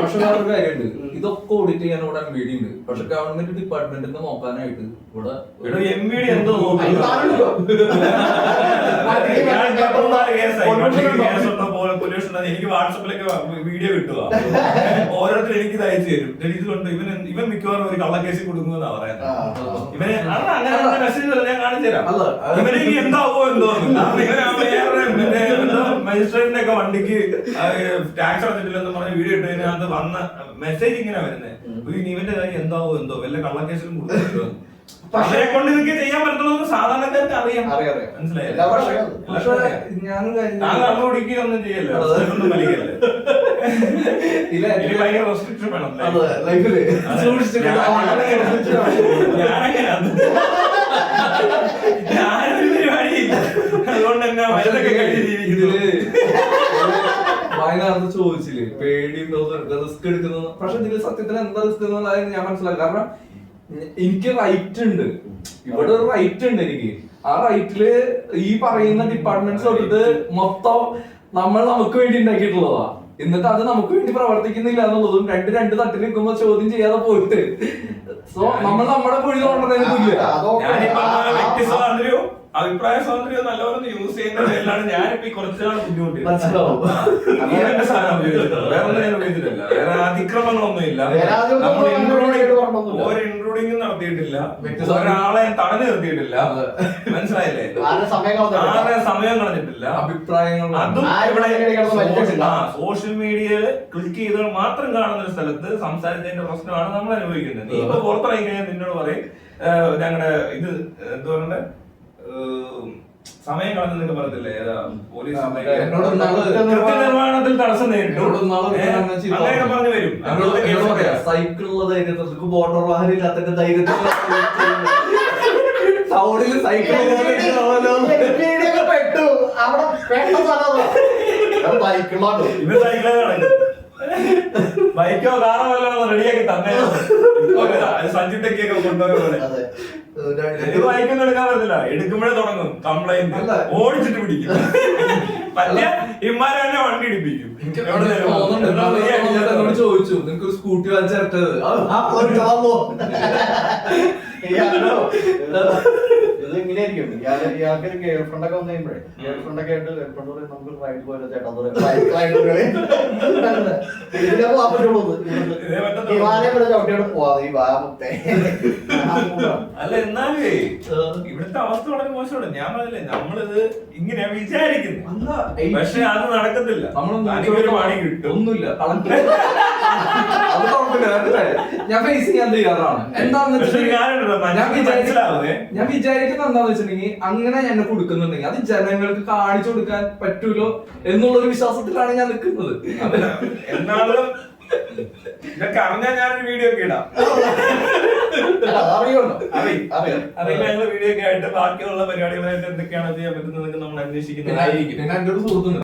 പക്ഷെ വേറൊരു കാര്യമുണ്ട്. ഇതൊക്കെ ഓഡിറ്റ് ചെയ്യാൻ ഇവിടെ എം ബി ഡി ഉണ്ട്. പക്ഷെ ഗവൺമെന്റ് ഡിപ്പാർട്ട്മെന്റിൽ നിന്ന് നോക്കാനായിട്ട് ഇവിടെ എന്തോ കേസുണ്ടോ, പോലെ പൊല്യൂഷൻ ഉണ്ടോ? എന്ന് എനിക്ക് വാട്സപ്പിലൊക്കെ വീഡിയോ കിട്ടുക ഓരോരുത്തരും എനിക്ക് അയച്ചു തരും. എന്നിട്ട് ഇവൻ ഇവൻ മിക്കവാറും ഒരു കള്ളക്കേസിൽ കൊടുക്കുന്നതാ പറയുന്നത്. ഇവന് അങ്ങനെ മെസ്സേജ് ഞാൻ കാണിച്ചു തരാം ഇവന് എന്താവോ എന്തോ. മജിസ്ട്രേറ്റിന്റെ ഒക്കെ വണ്ടിക്ക് ടാക്സ് അടച്ചിട്ടില്ലെന്ന് പറഞ്ഞ് വീഡിയോ ഇട്ടതിനകത്ത് വന്ന മെസ്സേജ് ഇങ്ങനെ വരുന്നത് ഇനി ഇവന്റെ കാര്യം എന്താവോ എന്തോ വല്ല കള്ളക്കേസിലും കൊടുക്കുമല്ലോ പക്ഷെ കൊണ്ട് ഇതൊക്കെ ചെയ്യാൻ സാധാരണക്കാർക്ക് അറിയാം. മനസ്സിലായില്ലേ? ചെയ്യല്ലോ. ഒന്നും ഭയങ്കര റെസ്ട്രിക്ഷൻ വയനാട് ചോദിച്ചില്ലേ? പേടിയുണ്ടോ? റിസ്ക് എടുക്കുന്നു? പക്ഷെ ഇതിൽ സത്യത്തിൽ എന്താ റിസ്ക് എന്നുള്ളത് ഞാൻ മനസ്സിലാക്കി. കാരണം എനിക്ക് റൈറ്റ് ഉണ്ട്. ഇവിടെ ഒരു റൈറ്റ് ഉണ്ട് എനിക്ക്. ആ റൈറ്റിൽ ഈ പറയുന്ന ഡിപ്പാർട്ട്മെന്റ്സ് തൊട്ടിട്ട് മൊത്തം നമ്മൾ നമുക്ക് വേണ്ടി ഉണ്ടാക്കിയിട്ടുള്ളതാ. എന്നിട്ട് അത് നമുക്ക് വേണ്ടി പ്രവർത്തിക്കുന്നില്ല എന്നുള്ളതും രണ്ട് രണ്ട് തട്ടിൽ നിൽക്കുമ്പോ ചോദ്യം ചെയ്യാതെ പോയിട്ട്. സോ നമ്മൾ നമ്മുടെ പൊഴി സ്വാതന്ത്ര്യവും അഭിപ്രായ സ്വാതന്ത്ര്യം നല്ലപോലെ യൂസ് ചെയ്യുന്ന പേരിലാണ് ഞാനിപ്പോ ഈ കുറച്ച് നാൾ ബുദ്ധിമുട്ട് മനസ്സിലാവും. വേറെ ഒന്നും ഞാൻ ഉപയോഗിച്ചിട്ടില്ല. വേറെ അതിക്രമങ്ങളൊന്നും ഇല്ല വേറെ ആദ്യം ഒന്നും നമ്മൾ ഇൻക്ലൂഡിംഗ് ഒരു ഇൻക്ലൂഡിംഗ് നടത്തിയിട്ടില്ല. ഒരാളെ തടഞ്ഞു നിർത്തിയിട്ടില്ല. മനസ്സിലായില്ലേ? ആരുടെ സമയം കളഞ്ഞിട്ടില്ല. അഭിപ്രായങ്ങൾ അതും ഇവിടെ. സോഷ്യൽ മീഡിയയിൽ ക്ലിക്ക് ചെയ്ത് മാത്രം കാണുന്ന ഒരു സ്ഥലത്ത് സംസാരിച്ചതിന്റെ പ്രശ്നമാണ് നമ്മൾ അനുഭവിക്കുന്നത്. നീ ഇപ്പൊ പുറത്തിറങ്ങി കഴിഞ്ഞാൽ നിന്നോട് പറയും ഞങ്ങളുടെ ഇത് എന്താ ഏഹ്, സമയം കളഞ്ഞെന്നൊക്കെ പറഞ്ഞില്ലേ ഏതാ പോലീസ് കൃത്യനിർവഹണത്തിൽ തടസ്സം നേരിട്ടു. അങ്ങനെയൊക്കെ പറഞ്ഞു വരും. സൈക്കിളുള്ള ധൈര്യത്തിൽ ബോർഡർ വാഹനം ഇല്ലാത്തതിന്റെ ധൈര്യത്തിൽ സൗണ്ടിൽ സൈക്കിൾ പെട്ടു. അവിടെ ബൈക്കിലാണ്. ഇവൻ സൈക്കിളാണ് ബൈക്കോ കാറോ വല്ലതും റെഡിയാക്കി തന്നെ സഞ്ചിട്ടൊക്കെയൊക്കെ കൊണ്ടുപോയ ബൈക്കൊന്നും എടുക്കാൻ പറ്റില്ല എടുക്കുമ്പോഴേ തുടങ്ങും കംപ്ലൈന്റ് ഓടിച്ചിട്ട് പിടിക്കും പറ്റിയ ഇമാരെ തന്നെ വണ്ടി ഇടിപ്പിക്കും ചോദിച്ചു നിനക്ക് ഒരു സ്കൂട്ടി വാങ്ങിച്ചിട്ടത് ഇത് ഇങ്ങനെയായിരിക്കും ഇയാൾ ഇയാൾക്ക് ഒരു ഗേൾ ഫ്രണ്ട് ഒക്കെ വന്നു കഴിയുമ്പോഴേ ഗേൾ ഫ്രണ്ട് ഒക്കെ ആയിട്ട് ഗേൾ ഫ്രണ്ട് പറയും നമുക്ക് റൈഡ് പോലെ. ചേട്ടാ. ഹിമാലയം വരെ ചവിട്ടിയോട് പോവാ ഈ വാമത്തെ അല്ല എന്നാലേ ഇവിടുത്തെ അവസ്ഥ വളരെ മോശമാണ്. ഞാൻ പറഞ്ഞില്ലേ നമ്മളിത് ഇങ്ങനെ വിചാരിക്കുന്നു. പക്ഷെ അത് നടക്കത്തില്ല. നമ്മളൊന്നും ഒന്നുമില്ല ഞാൻ ഫേസ് ചെയ്യാൻ തയ്യാറാണ്. എന്താന്ന് ഞാൻ വിചാരിക്കുന്ന. ഞാൻ വിചാരിക്കുന്നത് എന്താന്ന് വെച്ചിട്ടുണ്ടെങ്കിൽ അങ്ങനെ എന്നെ കൊടുക്കുന്നുണ്ടെങ്കിൽ അത് ജനങ്ങൾക്ക് കാണിച്ചു കൊടുക്കാൻ പറ്റൂലോ എന്നുള്ള ഒരു വിശ്വാസത്തിലാണ് ഞാൻ നിൽക്കുന്നത്. അതല്ല, എന്നാലും ഇതൊക്കെ അറിഞ്ഞാൽ ഞാനൊരു വീഡിയോ ഒക്കെ ഇടാം. അറിയുമല്ലോ. അറിയും. അറിയാം. വീഡിയോ ഒക്കെ ആയിട്ട് ബാക്കിയുള്ള പരിപാടികളായിട്ട് എന്തൊക്കെയാണ് ചെയ്യാൻ പറ്റുന്നത് നമ്മൾ അന്വേഷിക്കുന്നത് അന്വേഷിക്കുന്നതായിരിക്കും പിന്നെ എന്റെ ഒരു സുഹൃത്തുണ്ട്.